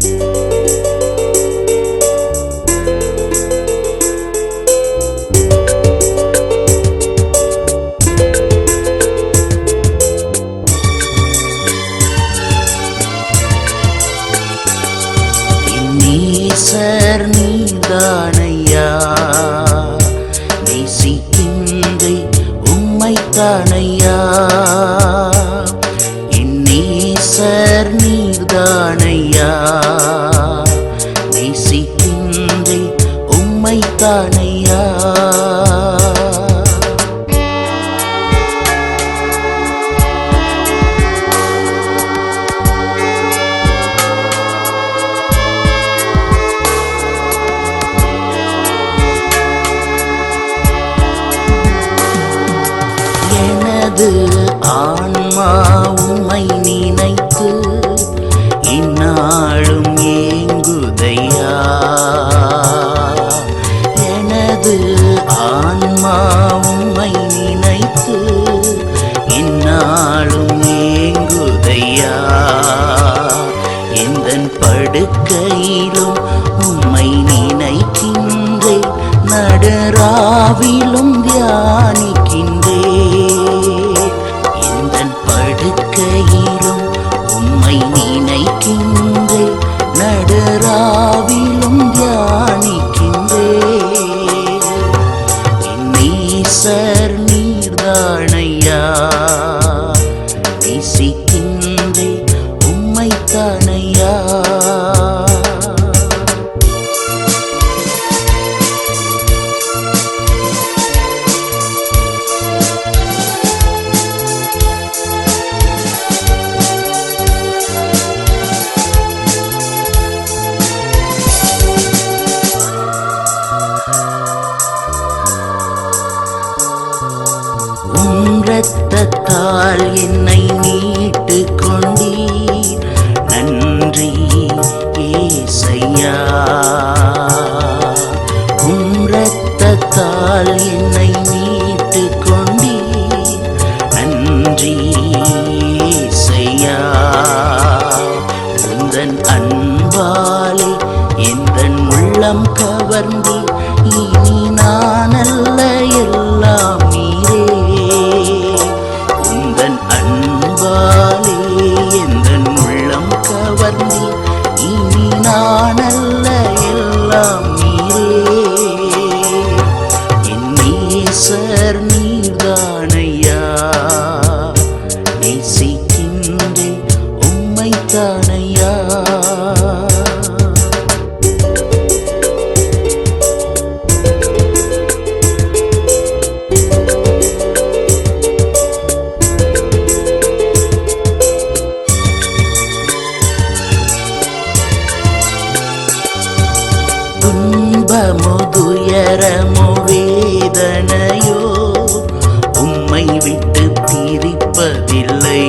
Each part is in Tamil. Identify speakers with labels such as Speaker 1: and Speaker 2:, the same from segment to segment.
Speaker 1: Música தியானிக்க ராவிலும் தியானி துன்பமோ துயரமோ வேதனையோ உம்மை விட்டு பிரிப்பதில்லை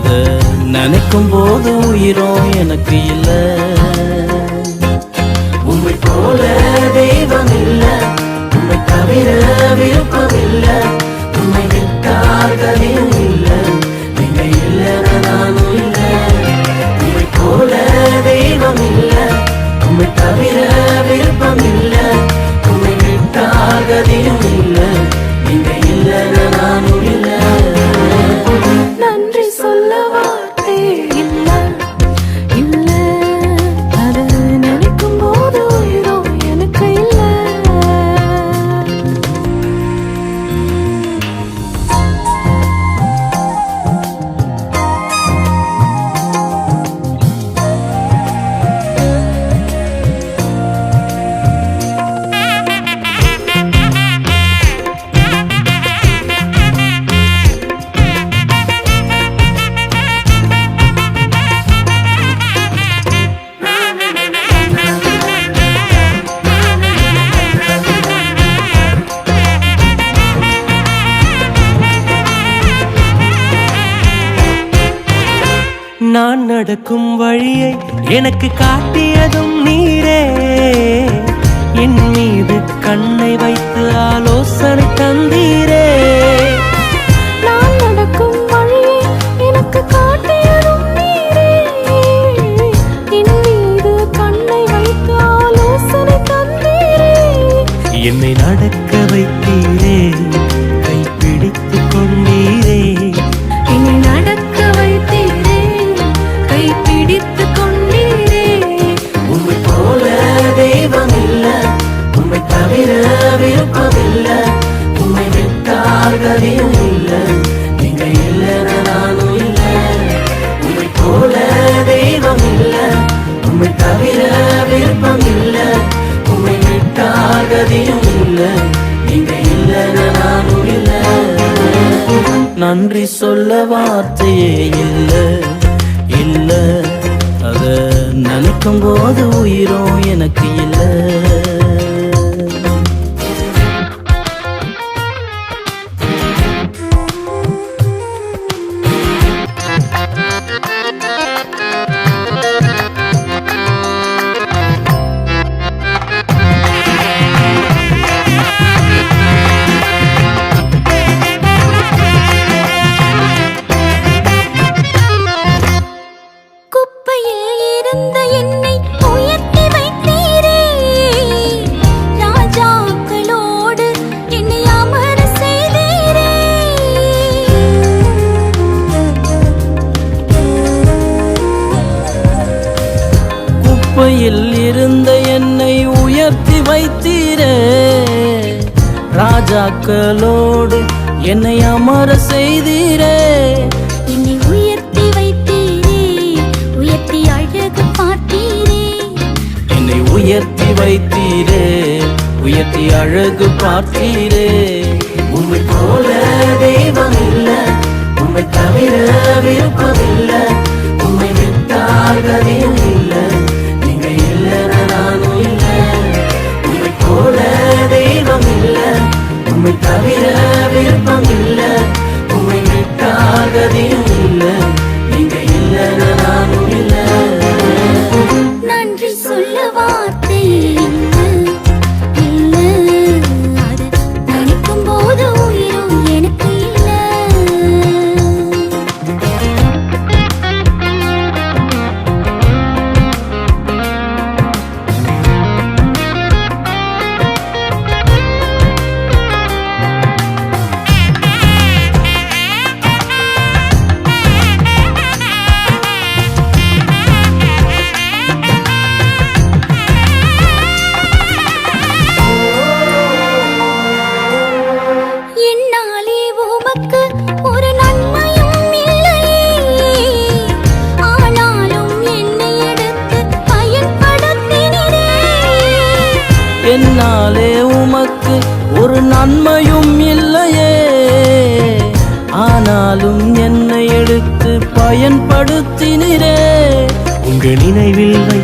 Speaker 2: அவ நினைக்கும் போது உயிரும் எனக்கு இல்ல.
Speaker 3: உண்மை போல தெய்வம் இல்ல உண்மை தவிர விருப்பம் இல்ல உண்மை விட்டார்களையும் இல்ல. நீங்க இல்ல நானும் இல்ல.
Speaker 2: உண்மை போல தெய்வம் இல்ல உண்மை தவிர விருப்பம் இல்ல
Speaker 3: உண்மை
Speaker 2: விட்டார்களையும் நடக்கும் வழியை எனக்கு காட்டியதும் நீரே. என் மீது கண்ணை வைத்து ஆலோசனை தந்தீரே. குப்பையில் இருந்த என்னை உயர்த்தி வைத்தீரே. ராஜாக்களோடு என்னை அமர செய்தீரே.
Speaker 3: என்னை உயர்த்தி வைத்தீரே
Speaker 2: உயர்த்தி அழகு பார்த்தீரே.
Speaker 3: என்னை உயர்த்தி வைத்தீரே உயர்த்தி அழகு பார்த்தீரே. உண்மை போல தெய்வம் இல்ல உண்மை தவிர விருப்பம் இல்ல உண்மை விட்டார் தவிர விருப்பம் நடத்தினிரே உங்கள் நினைவில் வை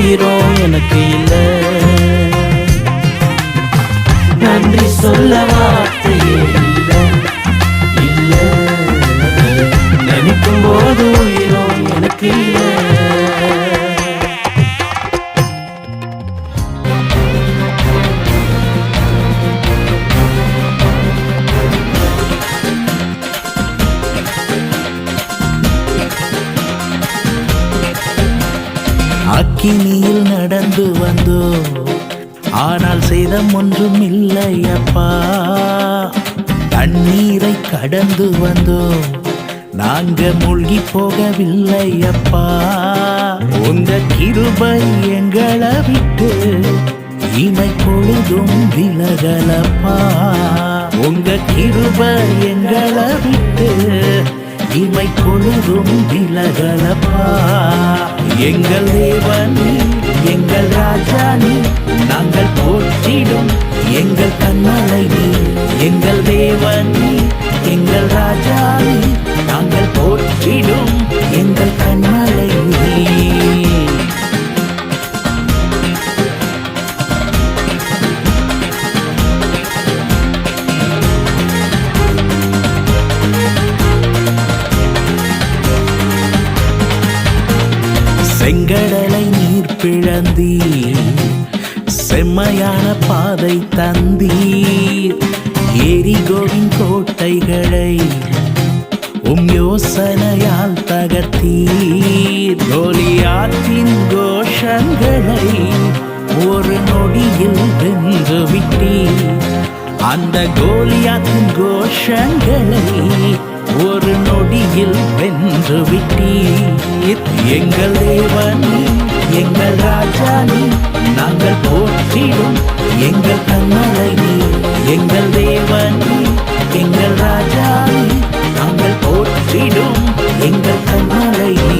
Speaker 3: உயிரோ எனக்கு இல்லை. நன்றி சொல்ல வார்த்தையே இல்லை. இல்லை. நினைக்கும் போது உயிரோ எனக்கு இல்லை.
Speaker 1: அக்கினியில் நடந்து வந்தோம் ஆனால் சேதம் ஒன்றும் இல்லை அப்பா தண்ணீரை கடந்து வந்தோம் நாங்க மூழ்கி போகவில்லை அப்பா உங்க கிருபை எங்களை விட்டு இமை பொழுதும் விலகலப்பா. உங்க கிருபை எங்களை விட்டு இமை பொழுதும் விலகலப்பா. எங்கள் தேவன் எங்கள் ராஜானி நாங்கள் போற்றிடும் எங்கள் கண்ணலை நீ எங்கள் தேவன் எங்கள் ராஜானி நாங்கள் போற்றிடும் எங்கள் கண்ணலை பிழந்தீர் செம்மையான பாதை தந்தீர். எரிகோவின் கோட்டைகளை உம் யோசனையால் தகர்த்தீர். கோலியாத்தின் கோஷங்களை ஒரு நொடியில் வென்று விட்டீர். அந்த கோலியாத்தின் கோஷங்களை ஒரு நொடியில் வென்று விட்டீர். எங்கள் தேவன் எங்கள் ராஜானி நாங்கள் போற்றிடும் எங்கள் கண்ணழகி எங்கள் தேவன் எங்கள் ராஜானி நாங்கள் போற்றிடும் எங்கள் கண்ணழகி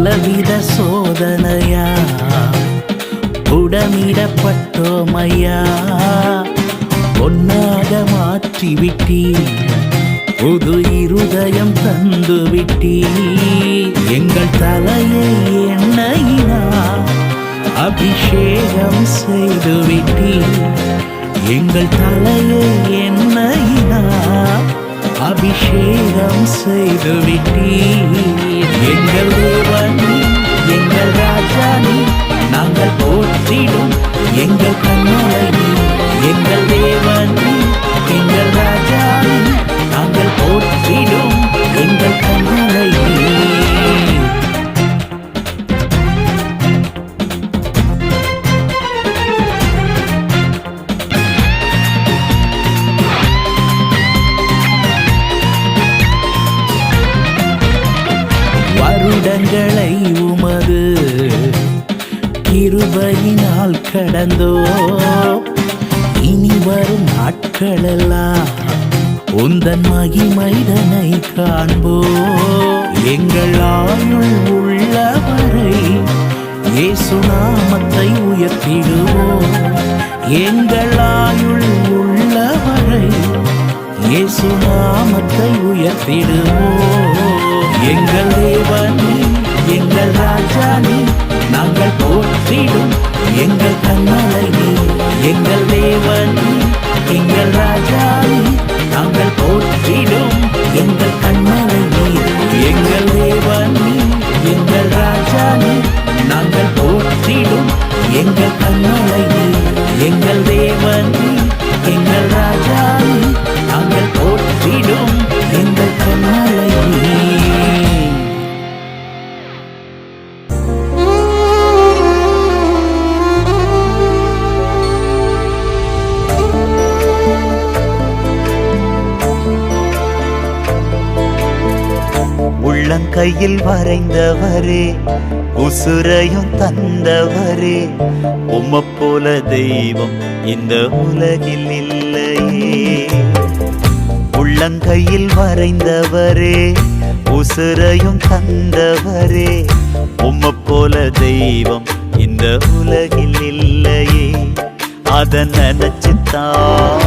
Speaker 1: பலவித சோதனையா? உடமிடப்பட்டோமையா பொன்னாக மாற்றிவிட்டீ புது இருதயம் தந்துவிட்டீ எங்கள் தலையை எண்ணெயினா அபிஷேகம் செய்துவிட்டீ எங்கள் தலையை எண்ணெயினா அபிஷேகம் செய்து விட்டீர். எங்கள் தேவன் எங்கள் ராஜா நாங்கள் போற்றிடும் எங்கள் கண்ணலை எங்கள் தேவன் நாமத்தை உயர்த்திடுவோம். எங்கள் ஆயுள் உள்ளவரை இயேசு நாமத்தை உயர்த்திடுவோம். எங்கள் தேவனி எங்கள் ராஜானி நாங்கள் போற்றிடும். எங்கள் கண்ணலை எங்கள் தேவனி எங்கள் ராஜானி நாங்கள் போற்றிடும். எங்கள் கண்ணலை எங்கள் தேவனி எங்கள் ராஜானி நாங்கள் போற்றிடும் எங்கள் கண்ணலை நீ எங்கள் தேவன் எங்கள் ராஜா நாங்கள் போற்றிடும் எங்கள் கண்ணலை நீ
Speaker 4: உள்ளங்கையில் வரைந்தவரே உசுரையும் தந்தவரே. உம்ம போல தெய்வம் இந்த உலகில் இல்லையே. உள்ளங்கையில் வரைந்தவரே உசுரையும் தந்தவரே. உம்ம போல தெய்வம் இந்த உலகில் இல்லையே. அத நினைச்சுத்தான்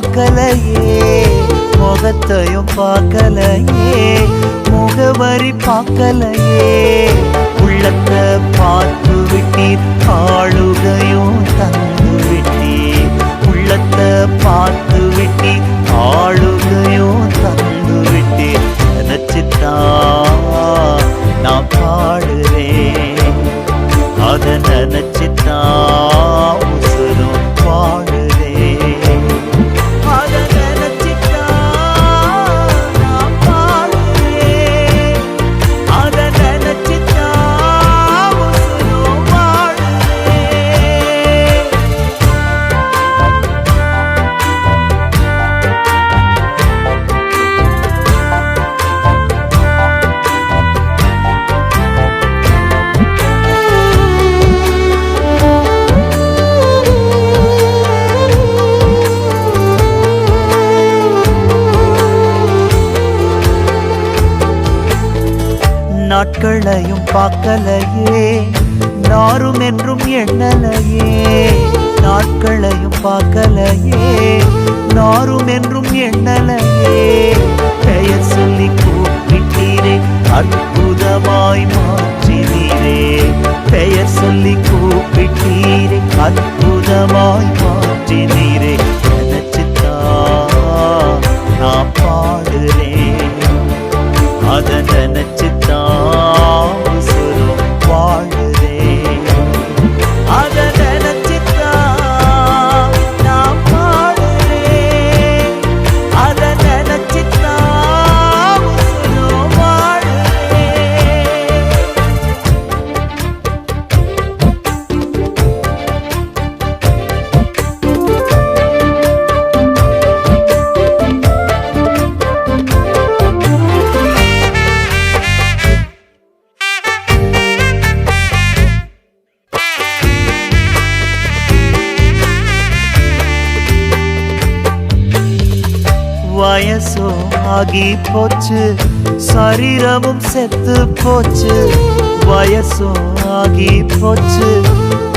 Speaker 4: பார்க்கலையே முகத்தையும் பார்க்கலையே முகவரி பார்க்கலையே. உள்ளத்தை பார்த்து விட்டீர் ஆளுகையும் தந்து விட்டீர். உள்ளத்தை பார்த்து விட்டீர் ஆளுகையும் நாட்களையும் பார்க்கலையே. நாரும் என்றும் எண்ணலையே. நாட்களையும் பார்க்கலையே. நாரும் என்றும் எண்ணலையே. பெயர் சொல்லி கூப்பிட்டீரே அற்புதமாய் மாற்றினீரே. பெயர் சொல்லி கூப்பிட்டீரே அற்புதமாய் மாற்றினீரே. நினைச்சுத்தான் நான் பாடுறேன். அதை நினைச்சு வயசோ ஆகி போச்சு சரீரமும் செத்து போச்சு. வயசோ ஆகி போச்சு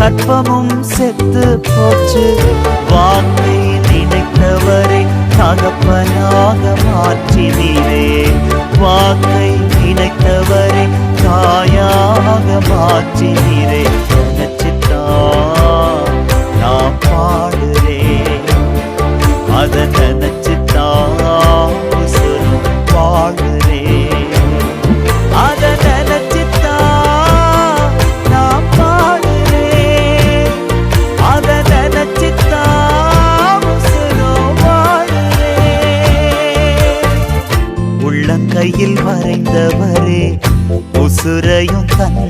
Speaker 4: கற்பமும் செத்து போச்சு. வாக்கை நினைத்தவரை தகப்பனாக மாற்றினீரே. வாக்கை நினைத்தவரை தாயாக மாற்றினீரே. நினைச்சுத்தான் நான் பாடுறேன். அத உசுரையும் தந்தவரே